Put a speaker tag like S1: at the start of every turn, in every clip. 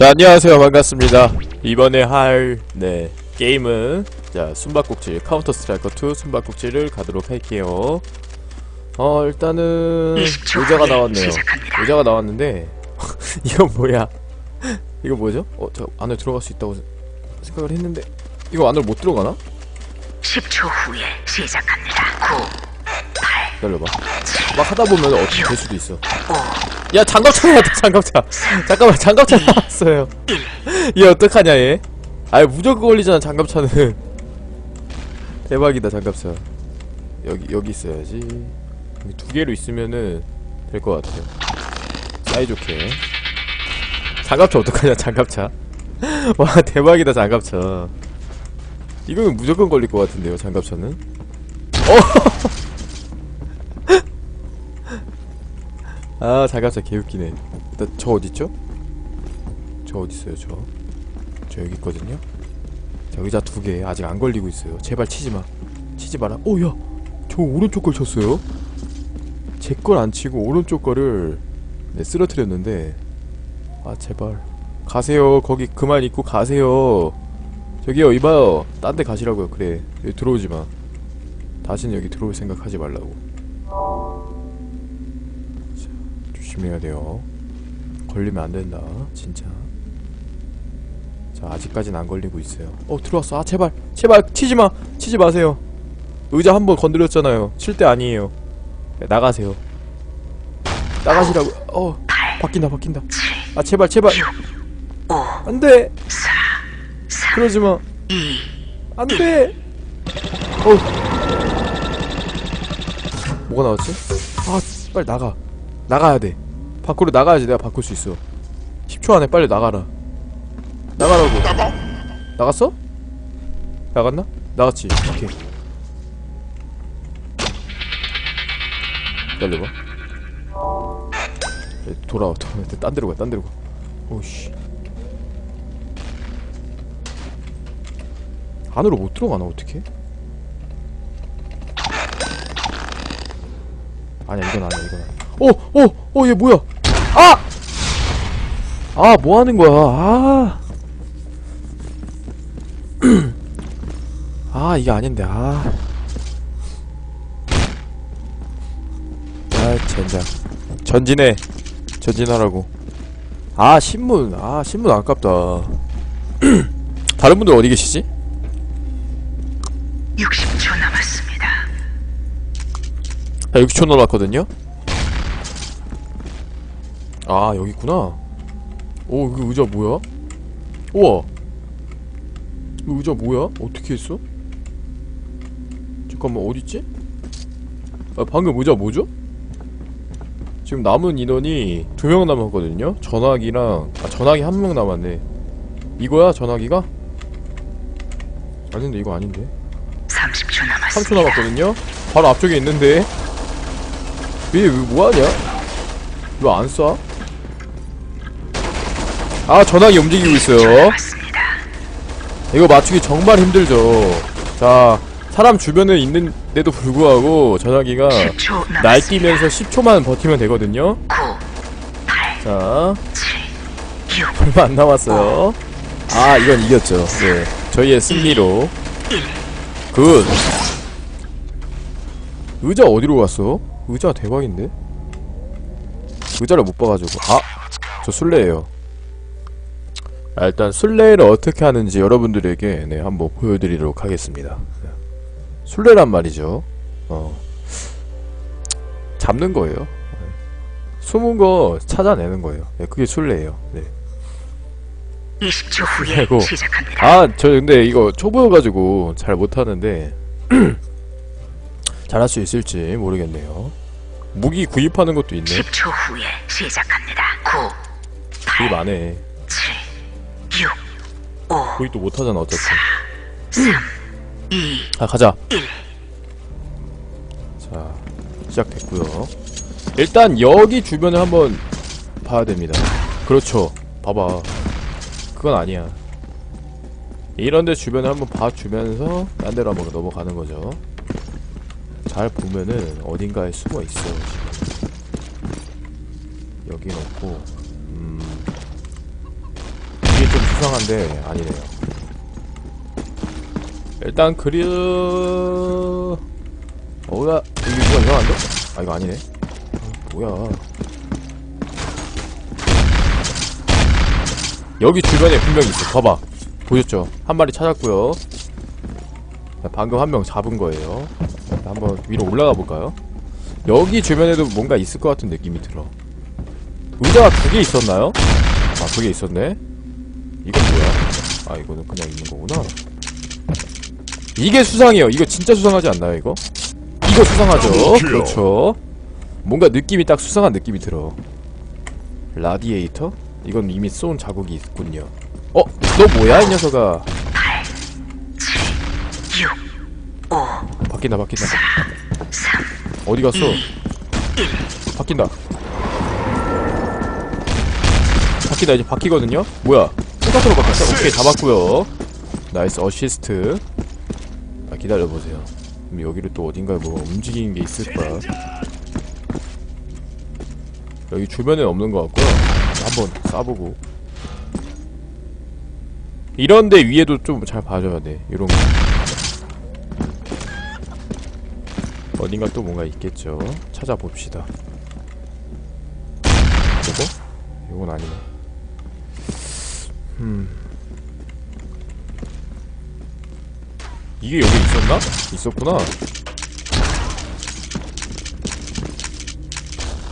S1: 자 안녕하세요 반갑습니다 이번에 할 네 게임은 자 숨바꼭질 카운터 스트라이커 2 숨바꼭질을 가도록 할게요 어 일단은
S2: 20초
S1: 의자가 나왔네요
S2: 시작합니다.
S1: 의자가 나왔는데 이거 뭐야 이거 뭐죠? 어 저 안에 들어갈 수 있다고 생각을 했는데 이거 안으로 못 들어가나?
S2: 10초 후에 시작합니다. 9,
S1: 기다려봐 막 하다 보면 어떻게 될 수도 있어 야 장갑차 나왔다 장갑차. 잠깐만 장갑차 나왔어요. 얘 어떡하냐 얘? 아이 무조건 걸리잖아 장갑차는. 대박이다 장갑차. 여기 여기 있어야지. 여기 두 개로 있으면은 될 것 같아요 사이좋게. 장갑차 어떡하냐 장갑차? 와 대박이다 장갑차. 이거는 무조건 걸릴 것 같은데요 장갑차는 아 자갑자 개웃기네. 나, 저 어딨죠? 저 어딨어요 저? 저 여기 있거든요. 자 의자 두 개. 아직 안 걸리고 있어요. 제발 치지마. 치지 마라. 오야! 저 오른쪽 걸 쳤어요? 제 걸 안 치고 오른쪽 거를 네 쓰러뜨렸는데. 아 제발. 가세요. 거기 그만 있고 가세요. 저기요 이봐요. 딴 데 가시라고요. 그래. 들어오지마. 다시는 여기 들어올 생각 하지 말라고 조심해야 돼요. 걸리면 안 된다. 진짜. 자, 아직까진 안 걸리고 있어요. 어, 들어왔어. 아, 제발. 제발 치지 마. 치지 마세요. 의자 한 번 건드렸잖아요. 칠 때 아니에요. 네, 나가세요. 나가시라고. 어, 바뀐다, 바뀐다. 아, 제발, 제발.
S2: 5,
S1: 안 돼. 그러지 마.
S2: 2,
S1: 안 돼. 어. 뭐가 나왔지? 아, 빨리 나가. 나가야 돼. 밖으로 나가야지 내가 바꿀 수 있어. 10초 안에 빨리 나가라. 나가라고. 나갔어? 나갔나? 나갔지. 오케이. 기다려봐. 야, 돌아와, 돌아와. 딴 데로 가, 딴 데로 가. 오씨. 안으로 못 들어가나 어떻게? 아니야 이건 아니야 이건 아니야 어 어 어 얘 뭐야 아! 아 뭐 하는 거야 아 아, 이게 아닌데, 아. 아, 젠장. 전진해. 전진하라고. 아, 신문. 아, 신문 아깝다. 다른 분들 어디 계시지?
S2: 60초 남았습니다.
S1: 자, 60초 남았거든요? 아, 여기 있구나. 오, 이거 의자 뭐야? 우와. 이거 의자 뭐야? 어떻게 했어? 잠깐만, 어딨지? 아, 방금 의자 뭐죠? 지금 남은 인원이 두 명 남았거든요? 전화기랑, 아, 전화기 한 명 남았네. 이거야, 전화기가? 아닌데, 이거 아닌데.
S2: 30초
S1: 3초
S2: 남았습니다.
S1: 남았거든요? 바로 앞쪽에 있는데 얘 왜 뭐하냐? 왜 안 쏴? 아 전화기 움직이고 있어요. 이거 맞추기 정말 힘들죠 자 사람 주변에 있는데도 불구하고 전화기가
S2: 10초 남았습니다.
S1: 날뛰면서 10초만 버티면 되거든요
S2: 9, 8,
S1: 자
S2: 7, 6,
S1: 얼마 안 남았어요 아 이건 이겼죠 네 저희의 승리로 굿 의자 어디로 갔어? 의자 대박인데? 의자를 못 봐가지고 아! 저 술래예요 아, 일단 술래를 어떻게 하는지 여러분들에게 네 한번 보여드리도록 하겠습니다 술래란 말이죠 어 잡는 거예요 네. 숨은 거 찾아내는 거예요 네, 그게 술래예요 네.
S2: 20초 후에
S1: 아이고.
S2: 시작합니다.
S1: 아, 저 근데 이거 초보여가지고 잘 못하는데 잘할 수 있을지 모르겠네요. 무기 구입하는 것도 있네.
S2: 10초 후에 시작합니다. 9,
S1: 구입 안 해.
S2: 7, 6, 5,
S1: 구입도 못하잖아 어차피.
S2: 3, 2,
S1: 아 가자.
S2: 1.
S1: 자 시작됐고요. 일단 여기 주변을 한번 봐야 됩니다. 그렇죠. 봐봐. 그건 아니야. 이런데 주변을 한번 봐주면서 딴 데로 한번 넘어가는 거죠. 잘 보면은 어딘가에 숨어 있어. 지금. 여긴 없고, 음, 수상한데 아니네요. 일단 그려 어야 이게 뭐가 이상한데? 아 이거 아니네. 아, 뭐야? 여기 주변에 분명히 있어. 봐봐. 보셨죠? 한 마리 찾았고요. 자, 방금 한 명 잡은 거예요. 자, 한번 위로 올라가 볼까요? 여기 주변에도 뭔가 있을 것 같은 느낌이 들어. 의자가 두 개 있었나요? 아, 두 개 있었네. 이건 뭐야? 아, 이거는 그냥 있는 거구나. 이게 수상해요. 이거 진짜 수상하지 않나요, 이거? 이거 수상하죠? 그렇죠. 뭔가 느낌이 딱 수상한 느낌이 들어. 라디에이터? 이건 이미 쏜 자국이 있군요. 어? 너 뭐야, 이 녀석아?
S2: 8, 7, 6, 5,
S1: 바뀐다, 바뀐다.
S2: 3,
S1: 어디 갔어? 바뀐다. 바뀐다, 이제 바뀌거든요? 뭐야? 똑같으로 바뀌었어? 오케이, 다 바꾸요. 나이스 어시스트. 아, 기다려보세요. 그럼 여기를 또 어딘가에 뭐 움직이는 게 있을 거야. 여기 주변에 없는 것 같고요. 한번 쏴보고. 이런데 위에도 좀 잘 봐줘야 돼. 이런 거. 어딘가 또 뭔가 있겠죠. 찾아봅시다. 이거? 이건 아니네. 음. 이게 여기 있었나? 있었구나.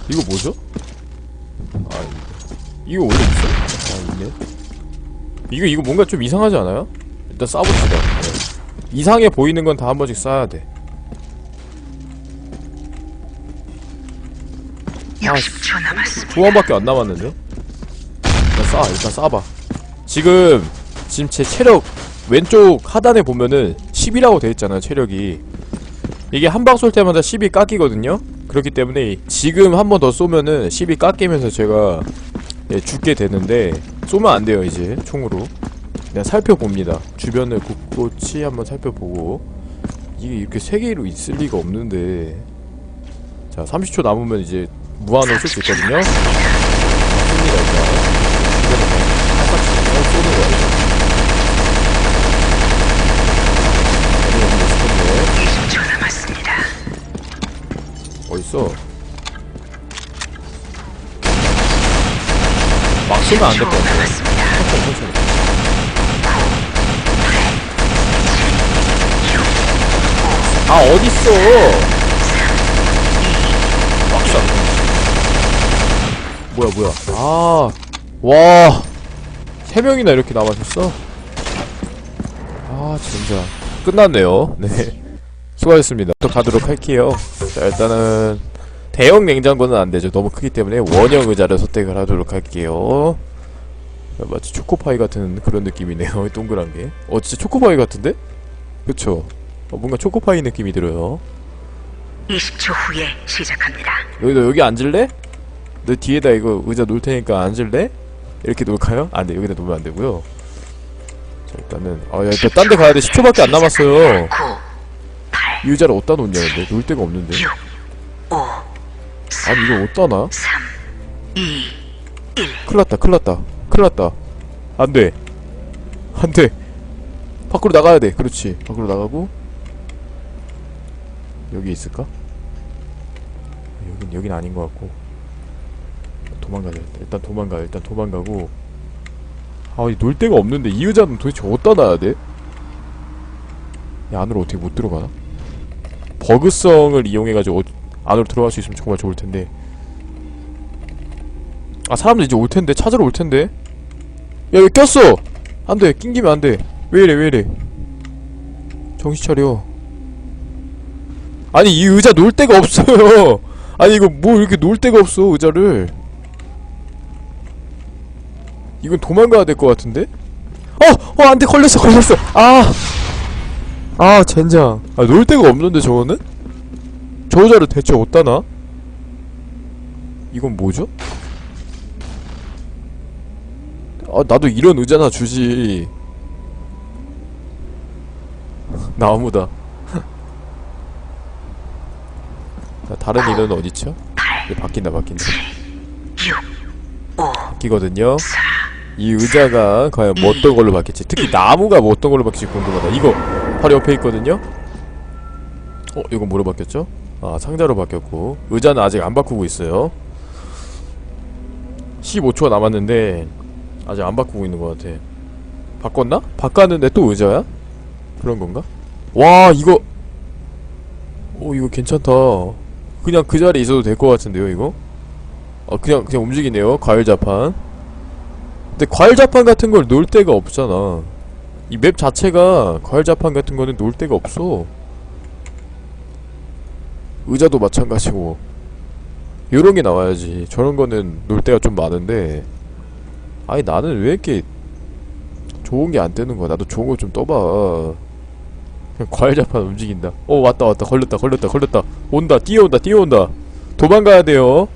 S1: 이거 뭐죠? 아, 이거 원래 있어? 아, 있네. 이거, 이거 뭔가 좀 이상하지 않아요? 일단 쏴봅시다. 네. 이상해 보이는 건 다 한 번씩 쏴야 돼.
S2: 60초 남았습니다.
S1: 두 번밖에 안 남았는데? 일단 쏴, 일단 쏴봐. 지금, 지금 제 체력, 왼쪽 하단에 보면은 10이라고 돼 있잖아요, 체력이. 이게 한 방 쏠 때마다 10이 깎이거든요? 그렇기 때문에 지금 한 번 더 쏘면은 10이 깎이면서 제가 예, 죽게 되는데, 쏘면 안 돼요, 이제, 총으로. 그냥 살펴봅니다. 주변을 곳곳이 한번 살펴보고, 이게 이렇게 세 개로 있을 리가 없는데, 자, 30초 남으면 이제 무한으로 쓸수 있거든요. 씁니다 일단. 똑같이 그냥 쏘는 거예요. 어디 어디 있을 텐데.
S2: 20초 남았습니다.
S1: 어딨어? 막 쏘면 안 될것
S2: 10초
S1: 같아. 천천히 천천히. 아 어딨어? 막샷. 뭐야 뭐야? 아, 와, 세 명이나 이렇게 남아셨어? 아 진짜 끝났네요. 네, 수고하셨습니다. 또 가도록 할게요. 자 일단은 대형 냉장고는 안 되죠. 너무 크기 때문에 원형 의자를 선택을 하도록 할게요. 야, 마치 초코파이 같은 그런 느낌이네요. 동그란 게. 어 진짜 초코파이 같은데? 그쵸? 어, 뭔가 초코파이 느낌이 들어요.
S2: 20초 후에 시작합니다.
S1: 여기 너 여기 앉을래? 너 뒤에다 이거 의자 놓을 테니까 앉을래? 이렇게 놓을까요? 안 돼. 여기다 놓으면 안 되고요. 자 일단은 아 야, 일단 딴 데 가야 돼. 10초밖에 안 남았어요.
S2: 9, 8,
S1: 이 의자를 어디다 놓냐 근데 놓을 데가 없는데.
S2: 6, 5,
S1: 아니 이걸 어디다 놔?
S2: 3, 2,
S1: 큰일 났다. 큰일 났다. 큰일 났다. 안 돼. 안 돼. 밖으로 나가야 돼. 그렇지. 밖으로 나가고 여기 있을까? 여긴 여긴 아닌 것 같고 도망가자. 일단. 일단 도망가. 일단 도망가고 아, 이놀 데가 없는데 이 의자는 도대체 어디다 놔야 돼? 이 안으로 어떻게 못 들어가나? 버그성을 이용해가지고 어- 안으로 들어갈 수 있으면 정말 좋을 텐데. 아 사람들 이제 올 텐데 찾으러 올 텐데. 야 여기 꼈어. 안돼 낑기면 안돼. 왜 이래 왜 이래. 정신 차려. 아니 이 의자 놓을 데가 없어요. 아니 이거 뭐 이렇게 놓을 데가 없어 의자를. 이건 도망가야 될 것 같은데? 어! 어 안돼 걸렸어 걸렸어. 아. 아 젠장. 아 놓을 데가 없는데 저거는? 저 의자를 대체 어디다 놔? 이건 뭐죠? 아 나도 이런 의자나 주지 나무다 자 다른?
S2: 8,
S1: 이제 바뀐다 바뀐다
S2: 6, 5,
S1: 바뀌거든요
S2: 4,
S1: 이 의자가 과연 뭐 어떤 걸로 바뀔지 특히 나무가 뭐 어떤 걸로 바뀔지 궁금하다 이거 바로 옆에 있거든요 어 이거 뭐로 바뀌었죠? 아 상자로 바뀌었고 의자는 아직 안 바꾸고 있어요 15초가 남았는데 아직 안 바꾸고 있는 것 같아 바꿨나? 바꿨는데 또 의자야? 그런 건가? 와 이거 오 이거 괜찮다 그냥 그 자리에 있어도 될 것 같은데요 이거? 어 그냥 그냥 움직이네요 과일 자판 근데 과일 자판 같은 걸 놓을 데가 없잖아 이 맵 자체가 과일 자판 같은 거는 놓을 데가 없어. 의자도 마찬가지고. 요런 게 나와야지. 저런 거는 놓을 데가 좀 많은데. 아니 나는 왜 이렇게 좋은 게안 뜨는 거야? 나도 좋은 거 좀 떠봐. 그냥 과일 자판 움직인다. 어 왔다 왔다. 걸렸다 걸렸다 걸렸다. 온다 뛰어온다 뛰어온다. 도망가야 돼요.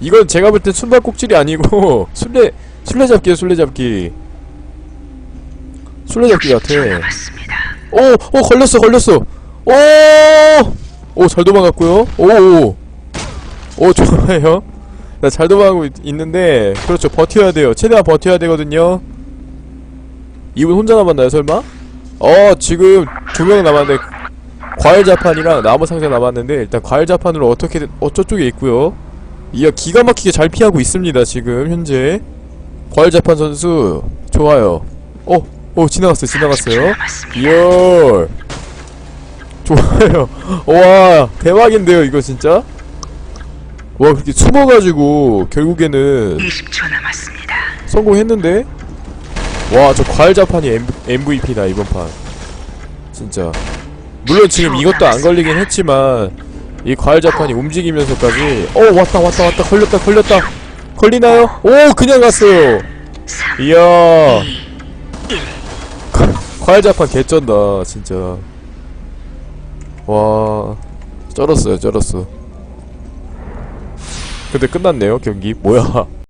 S1: 이건 제가 볼 땐 숨바꼭질이 아니고 술래 술래잡기야 술래잡기 술래잡기 같아
S2: 60초 남았습니다.
S1: 오, 오, 걸렸어, 걸렸어. 오, 오, 잘 도망갔고요. 오, 오, 오, 좋아요. 나 잘 도망가고 있, 있는데, 그렇죠, 버텨야 돼요. 최대한 버텨야 되거든요. 이분 혼자 남았나요, 설마? 어, 지금 두 명 남았는데, 과일 자판이랑 나무 상자 남았는데, 일단 과일 자판으로 어떻게든, 어, 저쪽에 있고요. 이어 기가 막히게 잘 피하고 있습니다, 지금, 현재. 과일 자판 선수, 좋아요. 어, 어, 지나갔어요, 지나갔어요. 이얼 좋아요. 와 대박인데요 이거 진짜? 와 그렇게 숨어가지고 결국에는
S2: 20초 남았습니다.
S1: 성공했는데? 와 저 과일 자판이 MVP다 이번 판. 진짜. 물론 지금 이것도 안 걸리긴 했지만 이 과일 자판이 움직이면서까지 어 왔다 왔다 왔다 걸렸다 걸렸다. 걸리나요? 오 그냥 갔어요.
S2: 3,
S1: 이야 과일 자판 개쩐다 진짜. 와 쩔었어요 쩔었어. 근데 끝났네요 경기. 뭐야